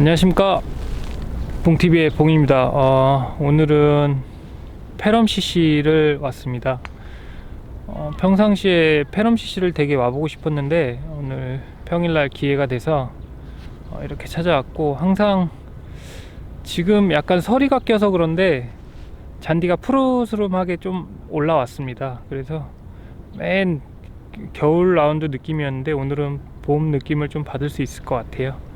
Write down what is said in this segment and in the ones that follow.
안녕하십니까. 봉TV의 봉입니다. 어, 오늘은 페럼 CC를 왔습니다. 어, 평상시에 페럼 CC를 되게 와보고 싶었는데 오늘 평일날 기회가 돼서 어, 이렇게 찾아왔고 항상 지금 약간 서리가 껴서 그런데 잔디가 푸르스름하게 좀 올라왔습니다. 그래서 맨 겨울 라운드 느낌이었는데 오늘은 봄 느낌을 좀 받을 수 있을 것 같아요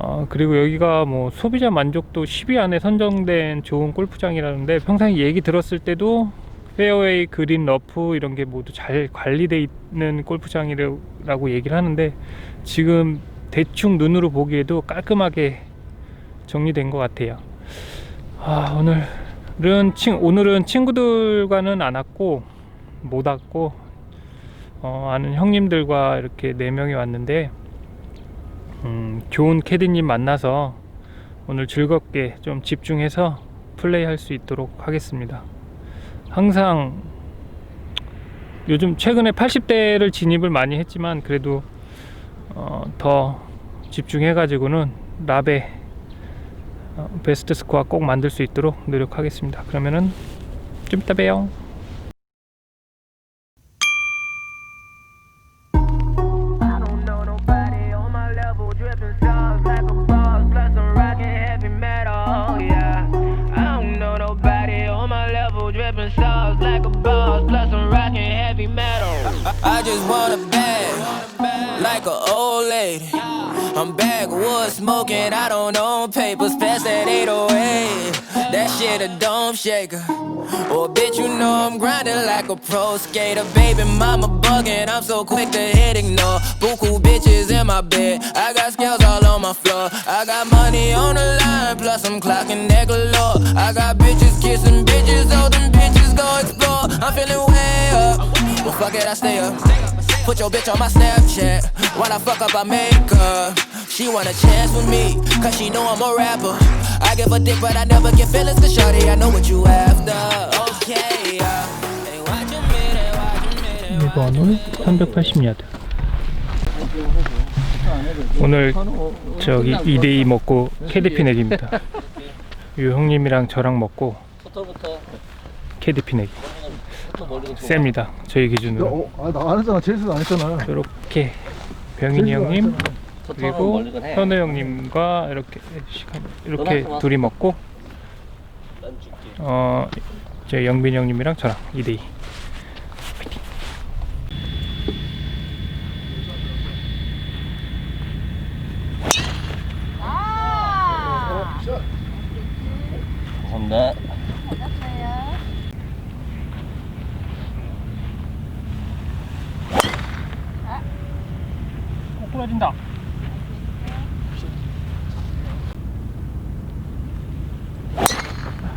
어, 그리고 여기가 뭐 소비자 만족도 10위 안에 선정된 좋은 골프장이라는데 평상시 얘기 들었을 때도 페어웨이, 그린, 러프 이런 게 모두 잘 관리돼 있는 골프장이라고 얘기를 하는데 지금 대충 눈으로 보기에도 깔끔하게 정리된 것 같아요. 아, 오늘은 친 오늘은 친구들과는 안 왔고 못 왔고 어, 아는 형님들과 이렇게 네 명이 왔는데 음, 좋은 캐디님 만나서 오늘 즐겁게 좀 집중해서 플레이할 수 있도록 하겠습니다. 항상 요즘 최근에 80대를 진입을 많이 했지만 그래도 어, 더 집중해가지고는 랍의 어, 베스트 스코어 꼭 만들 수 있도록 노력하겠습니다. 그러면은 좀 이따 봬요. Plus I'm rocking heavy metal. I just want a bag, like an old lady. I'm backwood smoking, I don't own papers, pass that 808. That shit a dome shaker. Oh, bitch, you know I'm grinding like a pro skater. Baby, mama bugging, I'm so quick to hit ignore. Buku bitches in my bed, I got scales all on my floor. I got money on the line, plus I'm clocking that galore. I got bitches kissing bitches, all them bitches go explore. I'm feeling way up. Well, fuck it, I stay up. Put your bitch on my Snapchat. When I fuck up, I make her. She want a chance with me, cause she know I'm a rapper. I give a dick, but I never get feelings to shorty. I know what you after. Okay, yeah. Hey, watch a minute, watch a minute. 이번은 380야드. 오늘 저기 2대2 먹고 캐디피 내기입니다. 유 형님이랑 저랑 먹고 캐디피 내기. 셉니다. 저희 기준으로. 어, 아, 나안 했잖아. 제수도 안 했잖아. 이렇게 병인이 형님 그리고 현우 형님과 이렇게 시간 이렇게 둘이 먹고 어 이제 영빈 형님이랑 저랑 2대2 감사합니다. 부러진다.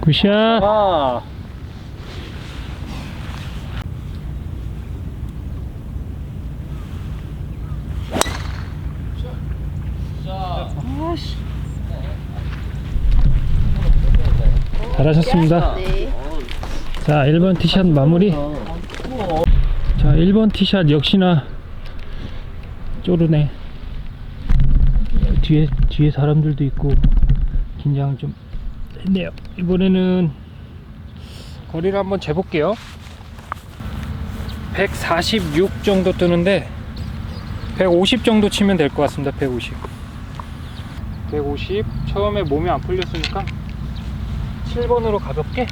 굿샷. 아, 잘하셨습니다. 자 1번 티샷 마무리. 자 1번 티샷 역시나 쪼르네. 뒤에 뒤에 사람들도 있고 긴장 좀 했네요. 이번에는 거리를 한번 재볼게요. 146 정도 뜨는데 150 정도 치면 될 것 같습니다. 150 150 처음에 몸이 안 풀렸으니까 7번으로 가볍게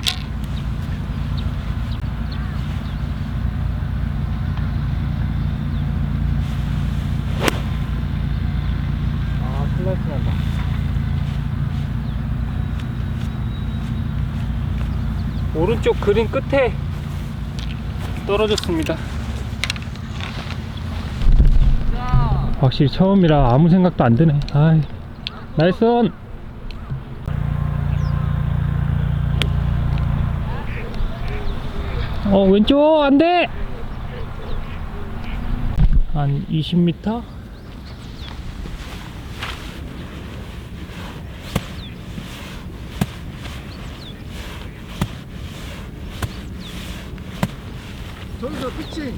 아 슬라이스 난다 오른쪽 그린 끝에 떨어졌습니다. 확실히 처음이라 아무 생각도 안 드네. 아이 나이스 온. 어 왼쪽 안 돼! 한 20m 저기서 피칭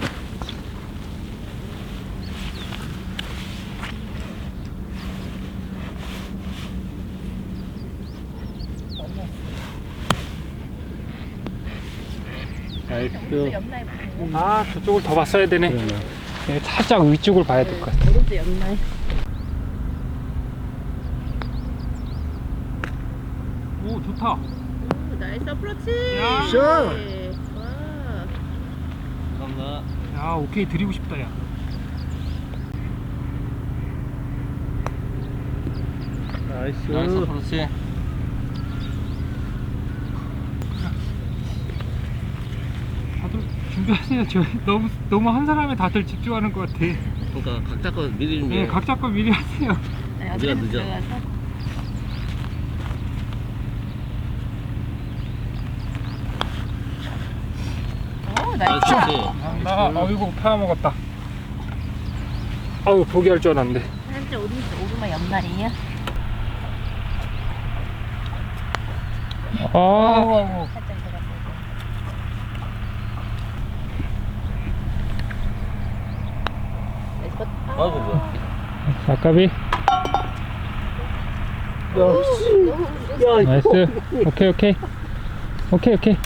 나이스 아 저쪽을 더 봤어야 되네. 네, 살짝 위쪽을 봐야 될 것 같아 오 좋다. 오, 나이스 어플러치. 와. 야, 오케이. 드리고 싶다, 야. 나이스. 나이스 그렇지 다들 준비하세요. 저 너무 너무 한 사람에 다들 집중하는 것 같아. 그러니까 각자 거 미리 준비해 네, 각자 거 미리 하세요. 네, 우리가 어떻게든 늦어. 들어가서. 오 나이스 나이스. 나 어이구 파야 먹었다. 아우 포기할 줄 알았는데. 한쪽 오른쪽 오르막 옆날이에요. 아, 살짝 들어갔어요. 나이스 컷. 아, 아이고 뭐야 아까비. 나이스. 오케이 오케이. 오케이 오케이.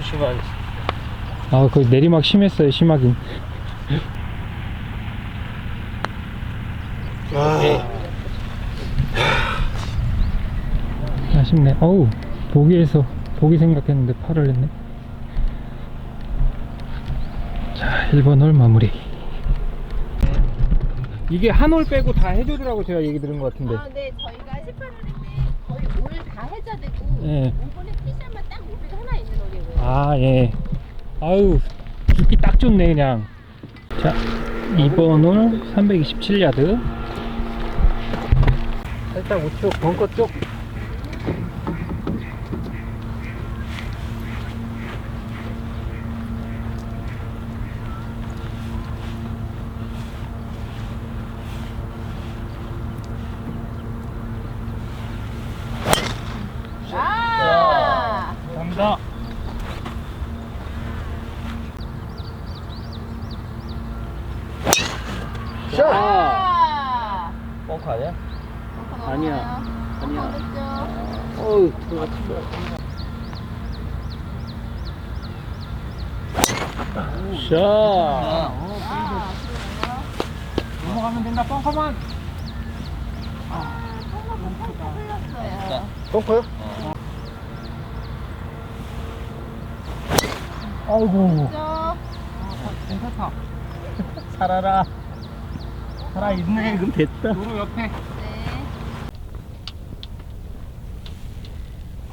소심한 아, 그 내리막 심했어요, 심하긴. 네. 아쉽네. 어우, 보기에서, 보기 생각했는데 팔을 했네. 자, 1번 홀 마무리. 이게 한 홀 빼고 다 해줘라고 제가 얘기 들은 것 같은데. 아, 네, 저희가 18월인데 거의 올다 예. 5번 아, 예. 아유, 죽기 딱 좋네, 그냥. 자, 2번 홀 327야드. 살짝 우측 벙커 쪽. 아! 감사합니다. 샷! 아! 뻥커 아니야? 아니야. 아니야. 어우 들어갔다 샷. 아, 넘어가면 된다. 흘렀어요. 벙커요? 아이고. 저 괜찮다. 살아라 살아있네 그럼 됐다 도로 옆에.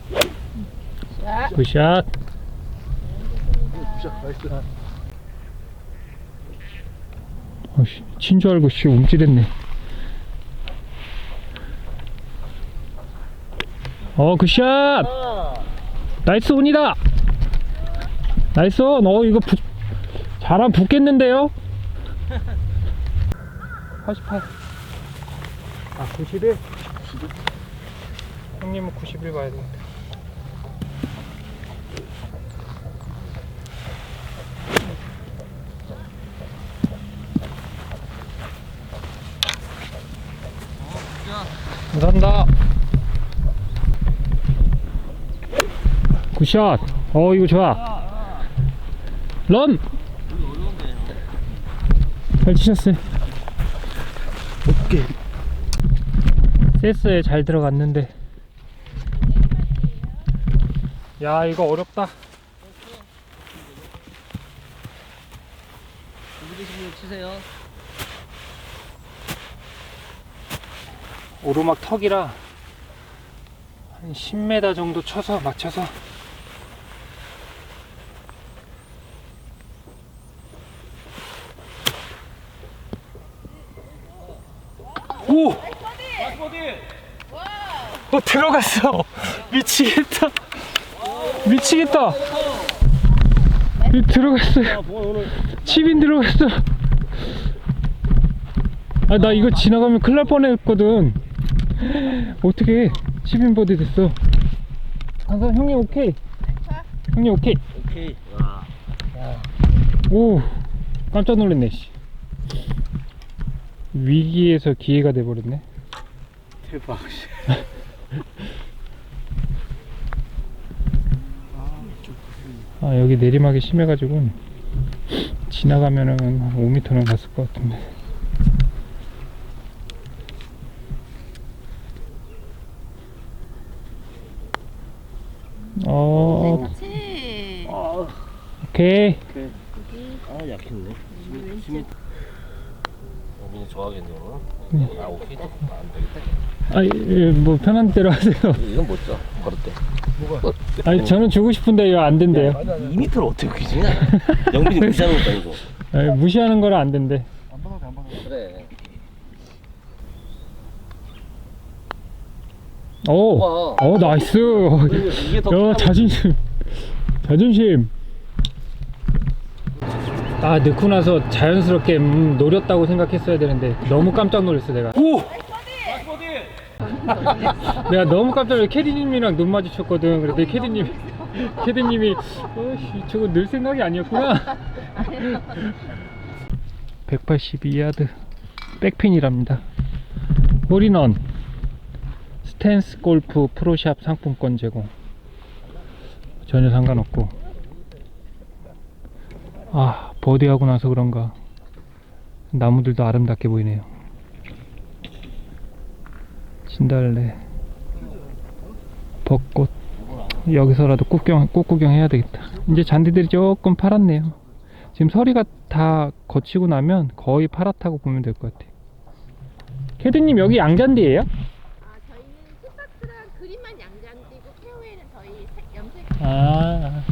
네. 자, 굿샷. 샷, 나이스. 어씨, 친 줄 알고 씨 움찔했네. 어, 굿샷! 나이스 온이다! 나이스 온! 어, 이거 부, 잘하면 붙겠는데요? 88. 아, 91? 형님은 91 봐야 되는데. 감사합니다. 굿샷. 어, 이거 좋아. 런! 잘 치셨어요. 오케이. 세스에 잘 들어갔는데. 야, 이거 어렵다. 준비되시면 치세요 오르막 턱이라 한 10m 정도 쳐서 맞춰서. 오! 어 들어갔어. 미치겠다. 미치겠다. 이 들어갔어요 칩인 들어갔어. 아 나 이거 지나가면 큰일 날 뻔했거든 어떻게 칩인 버디 됐어. 항상 형님 오케이? 형님 오케이? 오케이. 와. 오 깜짝 놀랐네 씨. 위기에서 기회가 돼버렸네. 대박. 아 여기 내리막이 심해가지고 지나가면은 5m는 갔을 것 같은데 어 그렇지. 오케이 아 약했네. 어머니 좋아하겠네 네. 오늘. 아 오케이 안 되겠다. 아뭐 편한 대로 하세요 이건 못 줘. 걸을 때. 아니 저는 주고 싶은데 이거 안 된대요 2m를 어떻게 그지냐? 영빈이 무시하는 것도 아니고. 아니, 무시하는 거는 안 된대 그래. 오, 와. 어 나이스. 이게 더야 편하고. 자존심. 자존심. 아 넣고 나서 자연스럽게 음, 노렸다고 생각했어야 되는데 너무 깜짝 놀랐어 내가. 오! 내가 너무 깜짝 놀라 캐디님이랑 눈 마주쳤거든. 그랬더니 캐디님 캐디님이 어씨 저거 늘 생각이 아니었구나. 182야드 백핀이랍니다. 홀인원 스탠스 골프 프로샵 상품권 제공. 전혀 상관없고. 아 버디하고 나서 그런가. 나무들도 아름답게 보이네요. 진달래. 벚꽃. 여기서라도 꽃구경, 꽃구경 해야 되겠다. 이제 잔디들이 조금 파랗네요. 지금 서리가 다 거치고 나면 거의 파랗다고 보면 될 것 같아요 캐드님 여기 양잔디예요? 아 저희는 티박스랑 그림만 양잔디고 페어웨이는 저희 아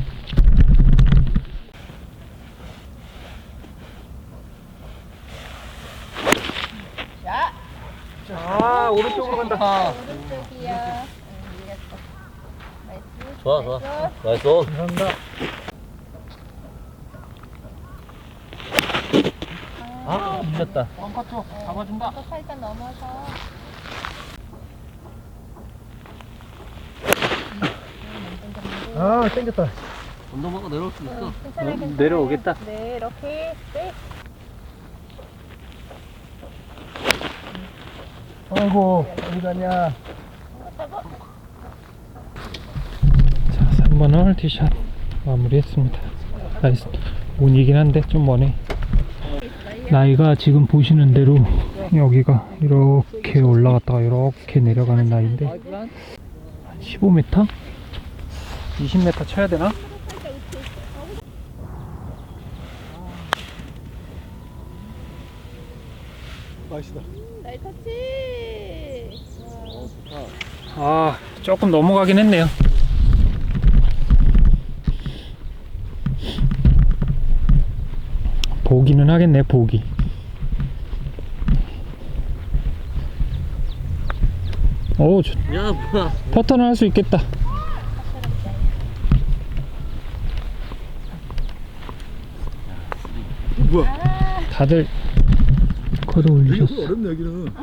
아, 오른쪽으로 간다. 오른쪽이야. 좋아 좋아. 나이스. 감사합니다. 아 밀렸다. 잡아준다. 또 살짝 넘어서. 아 땡겼다 운동하고 내려올 수 있어. 괜찮아, 괜찮아. 내려오겠다. 네, 이렇게. 네. 아이고 어디 가냐 자, 3번 홀 티샷 마무리했습니다. 나이스. 운이긴 한데 좀 머네. 나이가 지금 보시는 대로 여기가 이렇게 올라갔다가 이렇게 내려가는 나이인데 한 15m? 20m 쳐야 되나? 맛있다 나이 터치. 아 조금 넘어가긴 했네요 보기는 하겠네 보기 오 저, 야 뭐야? 퍼터는 할 수 있겠다 뭐야 다들 걷어 올리셨어 어렵네 여기는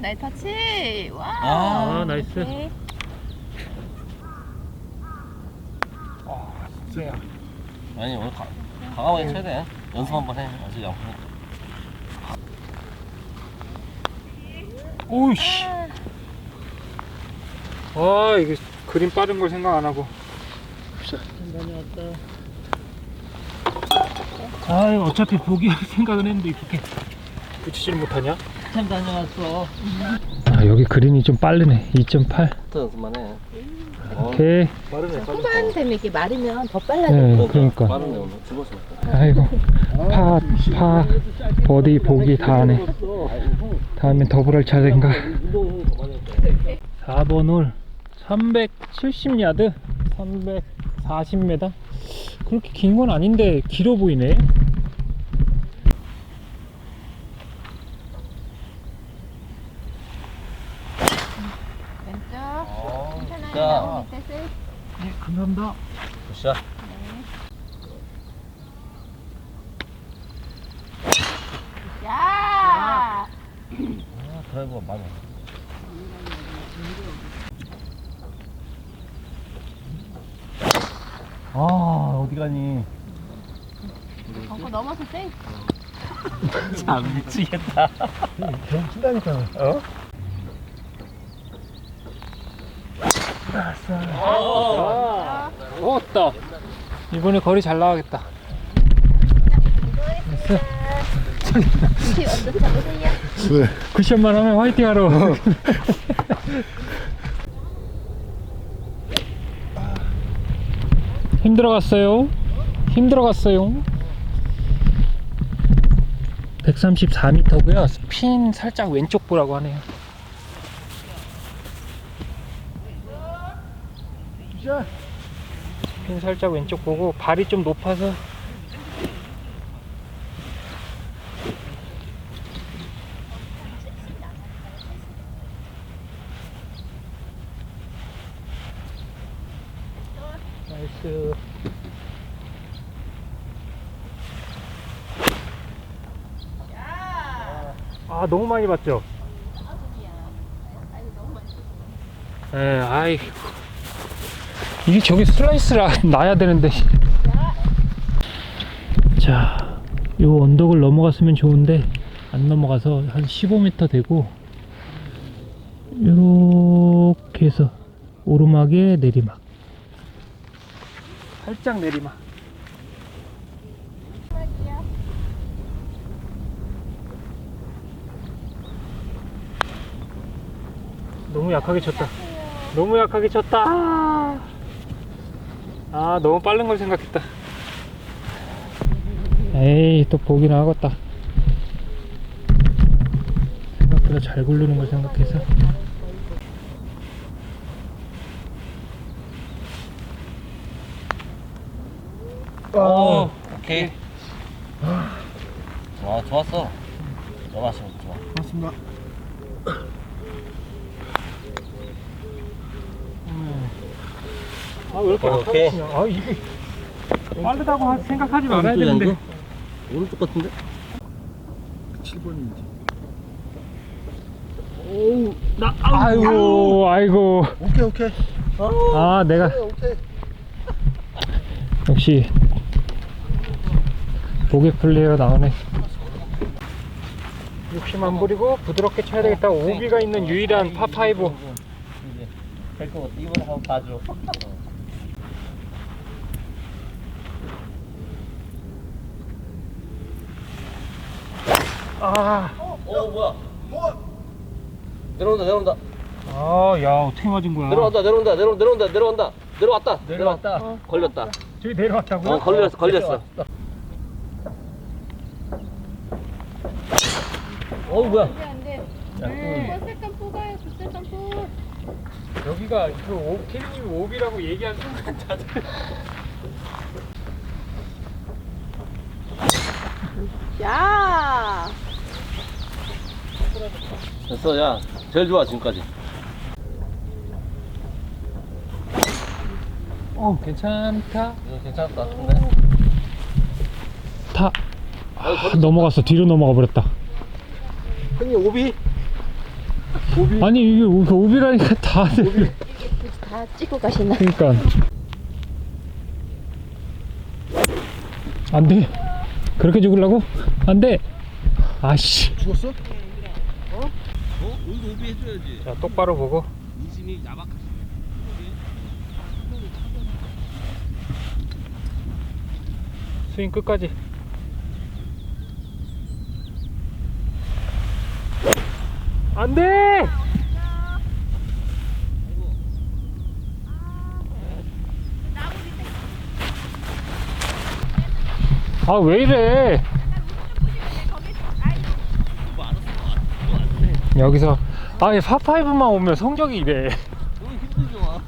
나이 터치. 와. 아, 나이스. 네. 아니 오늘 가, 강하게 쳐야 돼. 연습 한번 해. 아직 안 푸니까. 오이씨 아 이게 그림 빠른 걸 생각 안 하고 아 이거 어차피 보기 할 생각은 했는데 이렇게 붙이질 못하냐 참 다녀왔어. 아 여기 그린이 좀 빠르네 2.8또 연습만 해. 어, 오케이 빠르네. 후반 되면 이게 마르면 더 빨라져. 네 그러니까 빠르네 오늘. 죽었어. 아이고 파, 파, 버디, 보기 다 하네 다음엔 더블 할 차례인가 운동 더 많이 했어. 4번 홀 370야드 340m 그렇게 긴 건 아닌데 길어 보이네 왼쪽. 어, 괜찮아요. 자. 밑에 셀. 네 감사합니다 굿샷. 야. 아, 드라이버가 많아. 아 어디 가니? 벙커 넘어서 세. 참 미치겠다. 병 친다니까 어? 아, 먹었다. 이번에 거리 잘 나가겠다. 혹시 언제 잡으세요? 왜? 쿠션만 하면 화이팅 하러. 힘들어갔어요. 힘들어갔어요. 134m고요. 스핀 살짝 왼쪽 보라고 하네요. 자, 스핀 살짝 왼쪽 보고 발이 좀 높아서 나이스 아 너무 많이 봤죠? 예, 아이. 이게 저기 슬라이스라 나야 되는데. 자, 요 언덕을 넘어갔으면 좋은데 안 넘어가서 한 15m 되고 요렇게 해서 오르막에 내리막. 살짝 내리막 너무 약하게 쳤다 너무 약하게 쳤다 아 너무 빠른 걸 생각했다 에이 또 보긴 하겠다 생각보다 잘 굴르는 걸 생각해서 오, 오케이. 아, 좋았어. 너무 좋아. 좋아. 고맙습니다. 아 왜 이렇게. 치냐 아 이게 빠르다고 하- 생각하지 말아야 오른쪽이 되는데? 오른쪽 같은데? 7번인지. 나 아이고 아이고 오케이, 오케이. 아 내가 오케이, 오케이. 역시 보기 플레이어 나오네 욕심 안 부리고 부드럽게 쳐야 되겠다 오비가 있는 유일한 파파이브 이제 될것 같아. 이번에 한번 봐줘. 아, 오, 뭐야? 내려온다, 내려온다. 아, 야, 어떻게 맞은 거야? 내려온다, 내려온다, 내려, 내려온다, 내려온다. 내려왔다. 내려왔다. 어, 걸렸다. 저기 내려왔다고요? 어, 걸렸어, 걸렸어. 어, 뭐야? 안돼 안돼. 버스간 뽑아요. 버스간 뽑. 여기가 그 오, 케빈님 오비라고 얘기한 순간 다들 야. 됐어, 야. 제일 좋아, 지금까지. 어, 괜찮다. 이거 괜찮다. 근데. 다 아, 넘어갔어. 뒤로 넘어가 버렸다. 형님, 오비? 아니 이게 오- 그 오비라니까 다들 다 찍고 가시나? 그러니까 안 돼. 그렇게 죽으려고? 안 돼. 아씨. 죽었어? 어? 여기도 오비 해줘야지. 자, 똑바로 보고. 인심이 야박하시 스윙 끝까지. 안 돼! 아, 왜 이래? 여기서, 아, 이 파파이브만 오면 성적이 이래. 너무 힘들죠.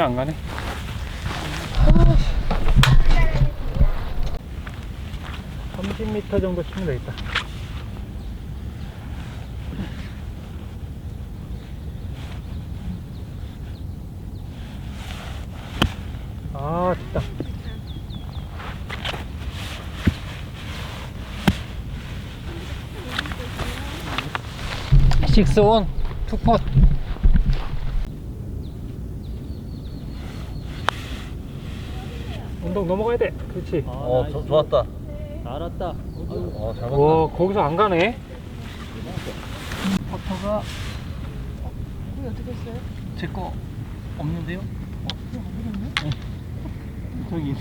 안 가네. 아, 30m 정도 치면 되겠다. 식스온 투컷. 운동 넘어가야 돼. 그렇지. 아, 어 저, 좋았다. 알았다. 어, 잘 봤다. 와 거기서 안 가네. 버터가 이거 어떻게 했어요? 제 거 없는데요? 어, 네. 저기.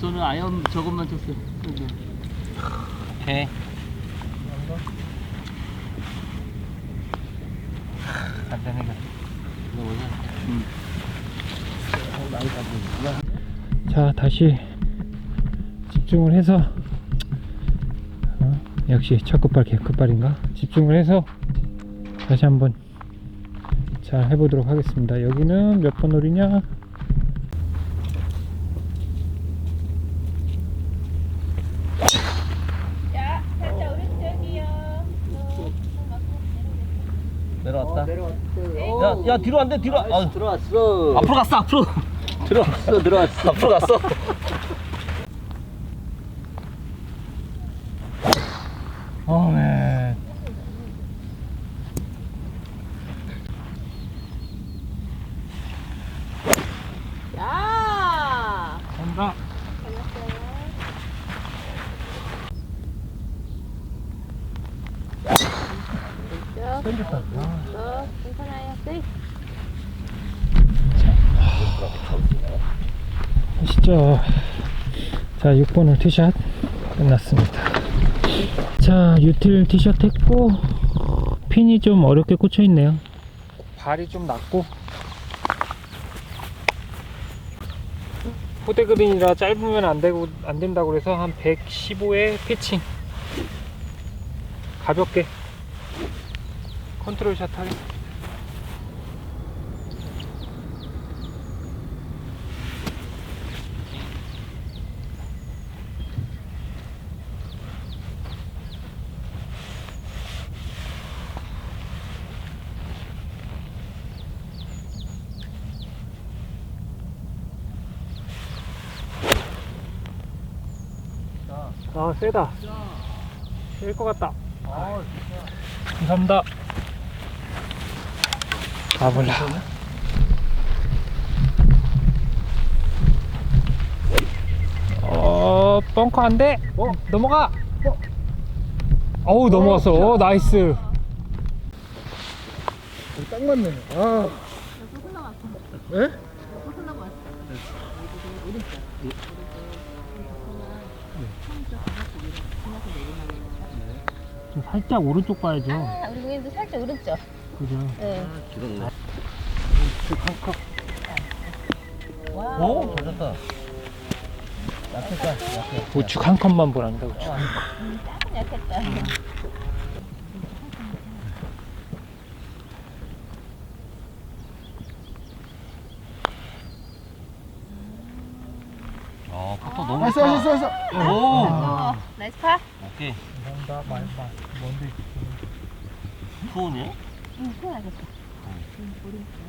저는 아연 저것만 쳤어요. 오케이. 뭐지? 자 다시 집중을 해서 어, 역시 첫 끝발 개 끝발인가? 집중을 해서 다시 한번 잘 해보도록 하겠습니다. 여기는 몇 번 홀이냐 자, 살짝 오른쪽이요. 어, 내려왔다. 내려왔어. 야, 야 뒤로 안 돼, 뒤로. 안- 아, 들어왔어. 앞으로 갔어, 앞으로. 들어왔어. 들어왔어. 앞으로 갔어. 어, 네. 야! 간다 왼쪽. 어, 괜찮아요. 네. 보시죠 자 6번 홀 티샷 끝났습니다. 자 유틸 티샷 했고 핀이 좀 어렵게 꽂혀 있네요. 발이 좀 낮고. 포대 그린이라 짧으면 안 되고 안 된다고 그래서 한 115에 피칭. 가볍게. 컨트롤 샷 하겠습니다 세다. 셀것 같다. 감사합니다. 가볼라. 어 벙커 안 돼 어. 넘어가! 어 우 넘어갔어. 어 나이스. 딱 맞네. 아. 예? 좀 살짝 오른쪽 봐야죠 아, 우리 고객님도 살짝 오른쪽. 그죠 네. 오, 잘 쳤다. 약했다, 약해. 우측 한 컷만 보란다 우측 조금 약했다. 아, 퍼터 너무 왔어, 좋다. 왔어. 오, 어, 나이스 파. 오케이. 감사합니다 말말 뭔데 투혼이야? 응, 편하겠어. 응, 오른쪽.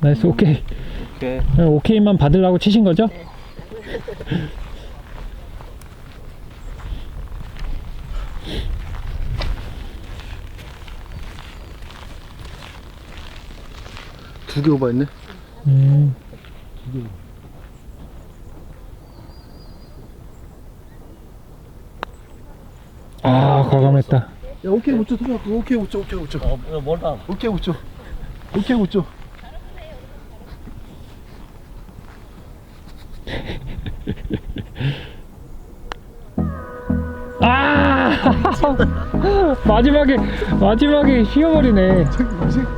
나이스 오케이 오케이. 네, 오케이만 받으려고 치신 거죠? 두 개 오버했네. 음. 아 과감했다 야, 오케이 우쳐 들어가. 오케이 우쳐, 오케이 우쳐. 어, 야, 멀다. 오케이 우쳐. 오케이 우쳐. 아 마지막에 마지막에 휘어버리네 저기 저런